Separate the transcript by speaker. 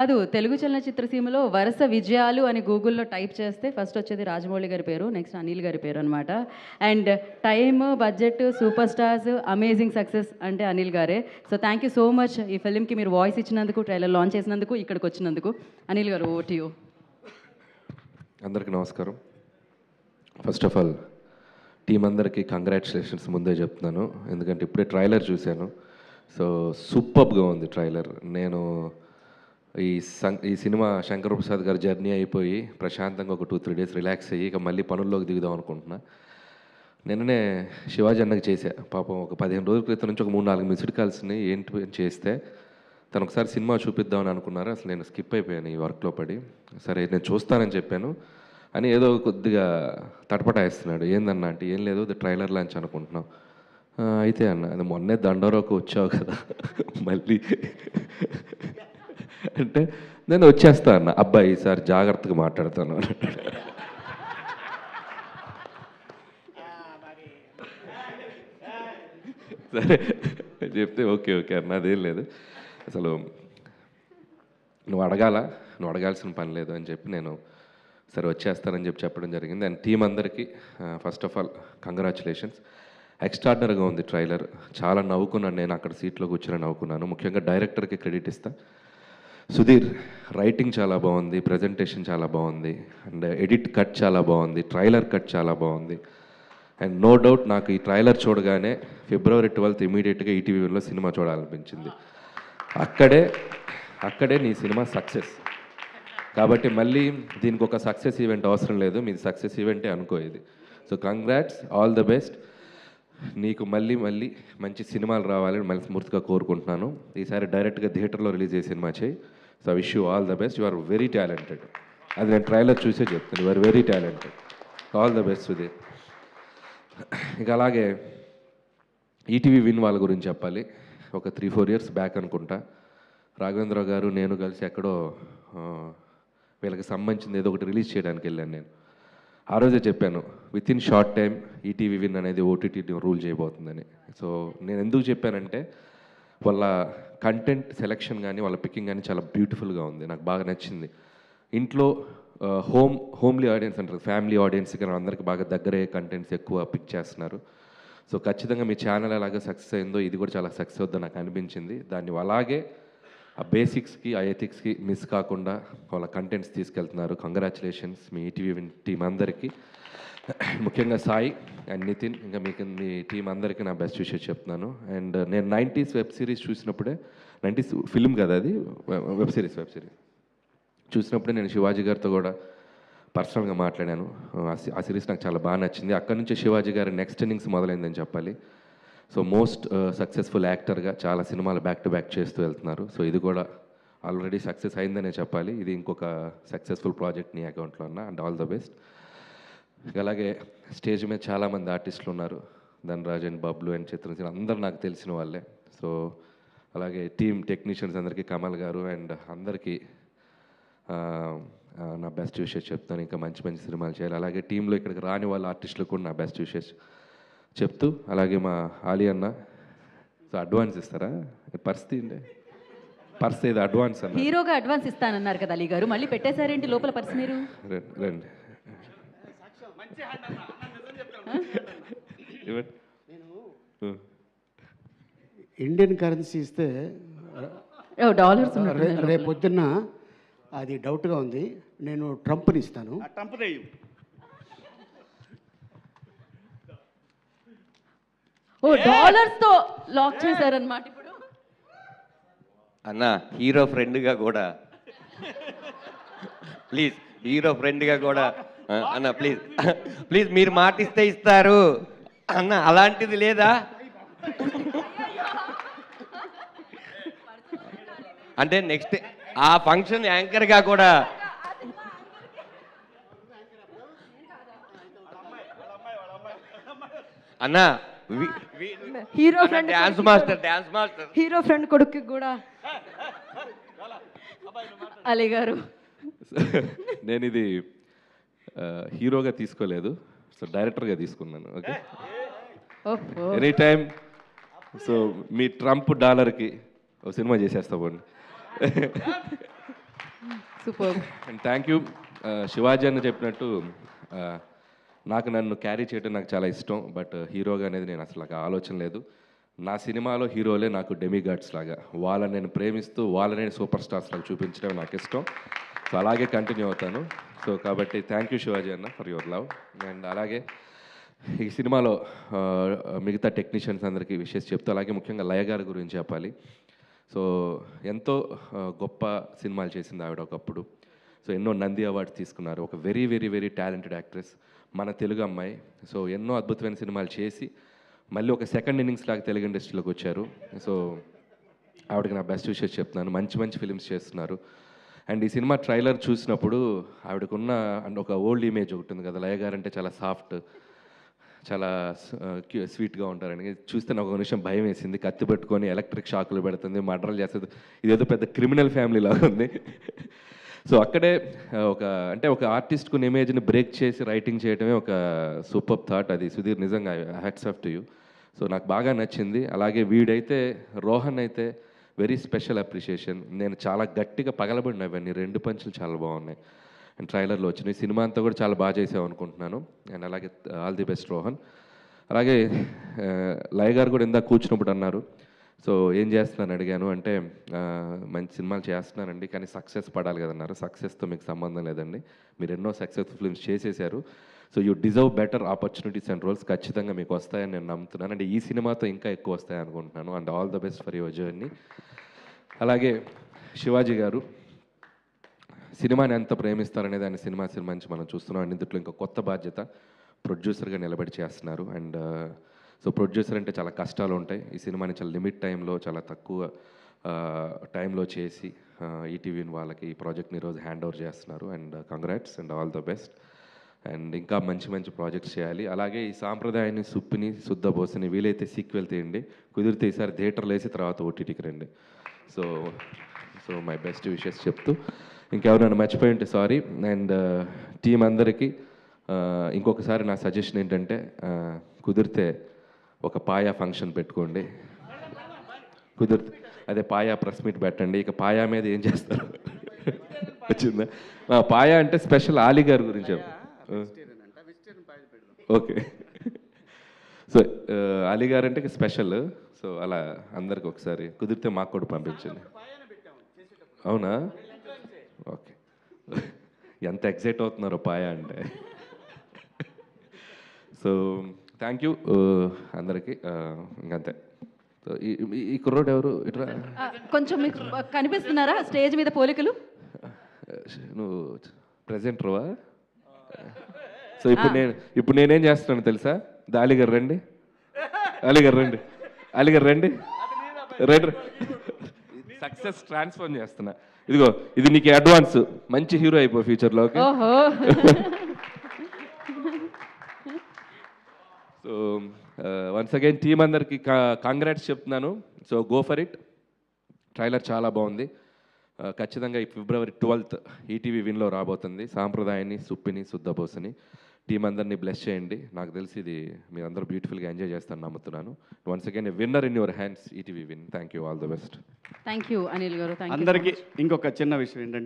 Speaker 1: కాదు తెలుగు చలనచిత్ర సీమలో వరుస విజయాలు అని గూగుల్లో టైప్ చేస్తే ఫస్ట్ వచ్చేది రాజమౌళి గారి పేరు నెక్స్ట్ అనిల్ గారి పేరు అనమాట and time budget super stars amazing success అంటే అనిల్ గారే. So thank you so much. ఈ ఫిలింకి మీరు వాయిస్ ఇచ్చినందుకు ట్రైలర్ లాంచ్ చేసినందుకు ఇక్కడికి వచ్చినందుకు. అనిల్ గారు ఓ
Speaker 2: అందరికీ నమస్కారం. ఫస్ట్ ఆఫ్ ఆల్ టీం అందరికీ కంగ్రాచులేషన్స్ ముందే చెప్తున్నాను. ఎందుకంటే ఇప్పుడే ట్రైలర్ చూశాను. సో సూపర్గా ఉంది ట్రైలర్. నేను ఈ సం ఈ సినిమా శంకర్ ప్రసాద్ గారి జర్నీ అయిపోయి ప్రశాంతంగా ఒక టూ త్రీ డేస్ రిలాక్స్ అయ్యి ఇక మళ్ళీ పనుల్లోకి దిగుదాం అనుకుంటున్నా. నిన్ననే శివాజీ అన్నకి చేశా. పాపం ఒక పదిహేను రోజుల క్రితం నుంచి ఒక మూడు నాలుగు మిస్డ్ కాల్స్ని ఏంటి చేస్తే తను ఒకసారి సినిమా చూపిద్దామని అనుకున్నారు. అసలు నేను స్కిప్ అయిపోయాను ఈ వర్క్లో పడి. సరే నేను చూస్తానని చెప్పాను. అని ఏదో కొద్దిగా తటపటాయిస్తున్నాడు. ఏందన్నా అంటే ఏం లేదు ట్రైలర్ లాంచ్ అనుకుంటున్నాం. అయితే అన్న అది మొన్నే దండోరాకు వచ్చావు కదా. మళ్ళీ అంటే నేను వచ్చేస్తా అన్న అబ్బాయి ఈసారి జాగ్రత్తగా మాట్లాడతాను అన్నాడు సరే చెప్తే ఓకే ఓకే అన్న అదేం లేదు. అసలు నువ్వు అడగాల? నువ్వు అడగాల్సిన పని లేదు అని చెప్పి నేను సరే వచ్చేస్తానని చెప్పి చెప్పడం జరిగింది. అండ్ టీం అందరికీ ఫస్ట్ ఆఫ్ ఆల్ కంగ్రాచులేషన్స్ ఎక్స్ట్రాడినరీగా ఉంది ట్రైలర్. చాలా నవ్వుకున్నాను. నేను అక్కడ సీట్లో కూర్చొని నవ్వుకున్నాను. ముఖ్యంగా డైరెక్టర్కి క్రెడిట్ ఇస్తాను సుధీర్ రైటింగ్ చాలా బాగుంది ప్రజెంటేషన్ చాలా బాగుంది అండ్ ఎడిట్ కట్ చాలా బాగుంది ట్రైలర్ కట్ చాలా బాగుంది. అండ్ నో డౌట్ నాకు ఈ ట్రైలర్ చూడగానే ఫిబ్రవరి ట్వెల్త్ ఇమీడియట్గా ఈటీవీలో సినిమా చూడాలనిపించింది. అక్కడే అక్కడే నీ సినిమా సక్సెస్ కాబట్టి మళ్ళీ దీనికి ఒక సక్సెస్ ఈవెంట్ అవసరం లేదు మీది సక్సెస్ ఈవెంటే అనుకో ఇది. So congrats all the best నీకు మళ్ళీ మళ్ళీ మంచి సినిమాలు రావాలని మనస్ఫూర్తిగా కోరుకుంటున్నాను. ఈసారి డైరెక్ట్గా థియేటర్లో రిలీజ్ అయ్యే సినిమా చేయి. So wish you all the best you are very talented అది నేను ట్రైలర్ చూసే చెప్తాను. You are very talented all the best Sudheer ఇక అలాగే ఈటీవీ విన్ వాళ్ళ గురించి చెప్పాలి. ఒక త్రీ ఫోర్ ఇయర్స్ బ్యాక్ అనుకుంటా. రాఘవేంద్ర గారు నేను కలిసి ఎక్కడో వీళ్ళకి సంబంధించింది ఏదో ఒకటి రిలీజ్ చేయడానికి వెళ్ళాను నేను. ఆ రోజే చెప్పాను with in short time ETV win అనేది ఓటీటీ రూల్ చేయబోతుందని. సో నేను ఎందుకు చెప్పానంటే వాళ్ళ కంటెంట్ సెలెక్షన్ కానీ వాళ్ళ పికింగ్ కానీ చాలా బ్యూటిఫుల్గా ఉంది నాకు బాగా నచ్చింది. ఇంట్లో హోమ్ హోమ్లీ ఆడియన్స్ అంటారు ఫ్యామిలీ ఆడియన్స్ కానీ అందరికి బాగా దగ్గరే కంటెంట్స్ ఎక్కువ పిక్ చేస్తున్నారు. సో ఖచ్చితంగా మీ ఛానల్ ఎలాగ సక్సెస్ అయిందో ఇది కూడా చాలా సక్సెస్ అవుద్దో నాకు అనిపించింది. దాన్ని అలాగే ఆ బేసిక్స్కి ఆ ఎథిక్స్కి మిస్ కాకుండా వాళ్ళ కంటెంట్స్ తీసుకెళ్తున్నారు. కంగ్రాచులేషన్స్ మీ ఈటీవీ టీం అందరికీ. ముఖ్యంగా సాయి అండ్ నితిన్ ఇంకా మీకు మీ టీం అందరికీ నా బెస్ట్ విషయం చెప్తున్నాను. అండ్ నేను నైంటీస్ వెబ్ సిరీస్ చూసినప్పుడే నైంటీస్ ఫిల్మ్ కదా అది? వెబ్ సిరీస్ వెబ్ సిరీస్ చూసినప్పుడే నేను శివాజీ గారితో కూడా పర్సనల్గా మాట్లాడాను. ఆ సిరీస్ నాకు చాలా బాగా నచ్చింది. అక్కడి నుంచి శివాజీ గారి నెక్స్ట్ ఇన్నింగ్స్ మొదలైందని చెప్పాలి. సో మోస్ట్ సక్సెస్ఫుల్ యాక్టర్గా చాలా సినిమాలు బ్యాక్ టు బ్యాక్ చేస్తూ వెళ్తున్నారు. సో ఇది కూడా ఆల్రెడీ సక్సెస్ అయిందనే చెప్పాలి. ఇది ఇంకొక సక్సెస్ఫుల్ ప్రాజెక్ట్ నీ అకౌంట్లో ఉన్న అండ్ ఆల్ ద బెస్ట్ అలాగే స్టేజ్ మీద చాలామంది ఆర్టిస్టులు ఉన్నారు. ధనరాజ్ అండ్ బబ్లు అండ్ చిత్రసీన అందరు నాకు తెలిసిన వాళ్ళే. సో అలాగే టీమ్ టెక్నీషియన్స్ అందరికీ కమల్ గారు అండ్ అందరికీ నా బెస్ట్ విషెస్ చెప్తాను. ఇంకా మంచి మంచి సినిమాలు చేయాలి. అలాగే టీంలో ఇక్కడికి రాని వాళ్ళ ఆర్టిస్టులకు కూడా నా బెస్ట్ విషెస్ చెప్తూ అలాగే మా ఆలి అన్న సో అడ్వాన్స్ ఇస్తారా? పరిస్థితి ఏంటి? పర్స్ ఇది అడ్వాన్స్ అన్న.
Speaker 1: హీరోగా అడ్వాన్స్ ఇస్తానన్నారు కదా అలీ గారు. మళ్ళీ పెట్టేశారేంటి లోపల పర్స్ మీరు?
Speaker 2: రండి రండి. ఇవ్వండి. ఉం.
Speaker 3: ఇండియన్ కరెన్సీ ఇస్తే
Speaker 1: ఓ డాలర్స్
Speaker 3: రే రేపు పొద్దున్న అది డౌట్గా ఉంది. నేను ట్రంప్ని ఇస్తాను.
Speaker 1: ఓ డాలర్స్తో లాక్ చేశారనమాట ఇప్పుడు.
Speaker 4: అన్న హీరో ఫ్రెండ్గా కూడా. ప్లీజ్ హీరో ఫ్రెండ్గా కూడా. అన్న ప్లీజ్. ప్లీజ్ మీరు మాట ఇస్తే ఇస్తారు. అన్న అలాంటిది లేదా? అంటే నెక్స్ట్ ఆ ఫంక్షన్ యాంకర్గా కూడా. అన్న
Speaker 5: hero friend
Speaker 4: dance master dance master.
Speaker 5: Hero friend కొడుకు కూడా
Speaker 1: అలీ గారు.
Speaker 2: నేను ఇది హీరోగా తీసుకోలేదు సో డైరెక్టర్గా తీసుకున్నాను ఓకే?
Speaker 1: ఓహో.
Speaker 2: ఎనీ టైం సో మీ ట్రంప్ డాలర్కి ఒక సినిమా చేసేస్తా పోండి.
Speaker 1: Super.
Speaker 2: And thank you Shivaji అని చెప్పినట్టు నాకు నన్ను క్యారీ చేయడం నాకు చాలా ఇష్టం బట్ హీరోగా uh, అనేది నేను అసలు ఆలోచన లేదు. నా సినిమాలో హీరోలే నాకు డెమిగాడ్స్ లాగా. వాళ్ళని నేను ప్రేమిస్తూ వాళ్ళని నేను సూపర్ స్టార్స్ లాగా చూపించడం నాకు ఇష్టం. సో అలాగే కంటిన్యూ అవుతాను. సో కాబట్టి థ్యాంక్ యూ శివాజీ అన్న ఫర్ యువర్ లవ్ అండ్ అలాగే ఈ సినిమాలో uh, మిగతా టెక్నీషియన్స్ అందరికీ విషయస్ చెప్తూ అలాగే ముఖ్యంగా లయ గారి గురించి చెప్పాలి. సో ఎంతో uh, గొప్ప సినిమాలు చేసింది ఆవిడ ఒకప్పుడు. సో ఎన్నో నంది అవార్డ్స్ తీసుకున్నారు. ఒక very very very talented actress మన తెలుగు అమ్మాయి. సో ఎన్నో అద్భుతమైన సినిమాలు చేసి మళ్ళీ ఒక సెకండ్ ఇన్నింగ్స్ లాగా తెలుగు ఇండస్ట్రీలోకి వచ్చారు. సో ఆవిడకి నా బెస్ట్ విషెస్ చెప్తున్నాను. మంచి మంచి ఫిలిమ్స్ చేస్తున్నారు. అండ్ ఈ సినిమా ట్రైలర్ చూసినప్పుడు ఆవిడకున్న అండ్ ఒక ఓల్డ్ ఇమేజ్ ఒకటి ఉంది కదా లయ గారు అంటే చాలా సాఫ్ట్ చాలా స్వీట్గా ఉంటారని. చూస్తే నాకు ఒక నిమిషం భయం వేసింది. కత్తి పెట్టుకొని ఎలక్ట్రిక్ షాకులు పెడుతుంది మర్డర్లు చేస్తుంది. ఇదేదో పెద్ద క్రిమినల్ ఫ్యామిలీ లాగా ఉంది. సో అక్కడే ఒక అంటే ఒక ఆర్టిస్ట్కు ఇమేజ్ని బ్రేక్ చేసి రైటింగ్ చేయడమే ఒక సూపర్ థాట్ అది సుధీర్ నిజంగా hats off to you so నాకు బాగా నచ్చింది. అలాగే వీడైతే రోహన్ అయితే వెరీ స్పెషల్ అప్రిషియేషన్ నేను చాలా గట్టిగా పగలబడిన అవన్నీ రెండు పంచులు చాలా బాగున్నాయి. అండ్ ట్రైలర్లో వచ్చినాయి సినిమా అంతా కూడా చాలా బాగా చేసావు అనుకుంటున్నాను. అండ్ అలాగే ఆల్ ది బెస్ట్ రోహన్. అలాగే ఆ, లయ గారు కూడా ఇందాక కూర్చున్నప్పుడు అన్నారు. సో ఏం చేస్తున్నాను అడిగాను అంటే మంచి సినిమాలు చేస్తున్నానండి కానీ సక్సెస్ పడాలి కదన్నారు. సక్సెస్తో మీకు సంబంధం లేదండి. మీరు ఎన్నో సక్సెస్ఫుల్ ఫిల్మ్స్ చేసేసారు. So you deserve better opportunities and roles ఖచ్చితంగా మీకు వస్తాయని నేను నమ్ముతున్నాను. అంటే ఈ సినిమాతో ఇంకా ఎక్కువ వస్తాయి అనుకుంటున్నాను. And all the best for your journey. అలాగే శివాజీ గారు సినిమాని ఎంత ప్రేమిస్తారనేది ఆయన సినిమా సినిమా నుంచి మనం చూస్తున్నాం. అండ్ ఇందులో ఇంకా కొత్త బాధ్యత ప్రొడ్యూసర్గా నిలబడి చేస్తున్నారు. అండ్ సో ప్రొడ్యూసర్ అంటే చాలా కష్టాలు ఉంటాయి. ఈ సినిమాని చాలా లిమిట్ టైంలో చాలా తక్కువ టైంలో చేసి ఈటీవీని వాళ్ళకి ఈ ప్రాజెక్ట్ని ఈరోజు హ్యాండ్ ఓవర్ చేస్తున్నారు. And congrats and all the best. And ఇంకా మంచి మంచి ప్రాజెక్ట్స్ చేయాలి. అలాగే ఈ సాంప్రదాయాన్ని సుప్పిని శుద్ధ బోసని వీలైతే సీక్వెల్ తీయండి. కుదిరితే ఈసారి థియేటర్లో వేసి తర్వాత ఓటీటీకి రండి. So so my best wishes చెప్తూ. ఇంకెవరైనా మర్చిపోయి ఉంటే సారీ. అండ్ టీం అందరికీ ఇంకొకసారి నా సజెషన్ ఏంటంటే కుదిరితే ఒక పాయా ఫంక్షన్ పెట్టుకోండి. కుదిరితే అదే పాయా ప్రెస్ మీట్ పెట్టండి. ఇక పాయా మీద ఏం చేస్తారు? వచ్చిందా? పాయా అంటే స్పెషల్ ఆలీ గారి గురించి. ఓకే. సో అలీ గారు అంటే స్పెషల్. సో అలా అందరికి ఒకసారి కుదిరితే మాకు కూడా పంపించండి. అవునా? ఓకే. ఎంత ఎగ్జైట్ అవుతున్నారో పాయ అంటే. సో థ్యాంక్ యూ అందరికీ ఇంకంతే. సో ఈ- కుర్రోడు ఎవరు? ఇట్రా
Speaker 1: కొంచెం మీకు కనిపిస్తున్నారా? స్టేజ్ మీద పోలికలు?
Speaker 2: నువ్వు ప్రజెంట్ రోవా సో ఇప్పుడు నేను ఇప్పుడు నేనేం చేస్తున్నాను తెలుసా? దా అలీగారు రండి. అలీగారు రండి. అలీగారు రండి. రండి. సక్సెస్ ట్రాన్స్ఫర్ చేస్తున్నా. ఇదిగో ఇది నీకు అడ్వాన్స్. మంచి హీరో అయిపో ఫ్యూచర్లో ఓకే
Speaker 1: ఓహో
Speaker 2: సో వన్స్ అగైన్ టీం అందరికి కాంగ్రాట్స్ చెప్తున్నాను. So go for it trailer చాలా బాగుంది. Uh, ఖచ్చితంగా ఈ ఫిబ్రవరి ట్వెల్త్ ఈటీవీ విన్లో రాబోతుంది. సాంప్రదాయాన్ని సుప్పిని శుద్ధబోసని టీం అందరినీ బ్లెస్ చేయండి. నాకు తెలిసి ఇది మీరందరూ బ్యూటిఫుల్గా ఎంజాయ్ చేస్తాను నమ్ముతున్నాను. Once again winner in your hands ETV win thank you all the best
Speaker 1: thank you Anil గారు. థ్యాంక్ యూ
Speaker 6: అందరికీ ఇంకొక చిన్న విషయం ఏంటంటే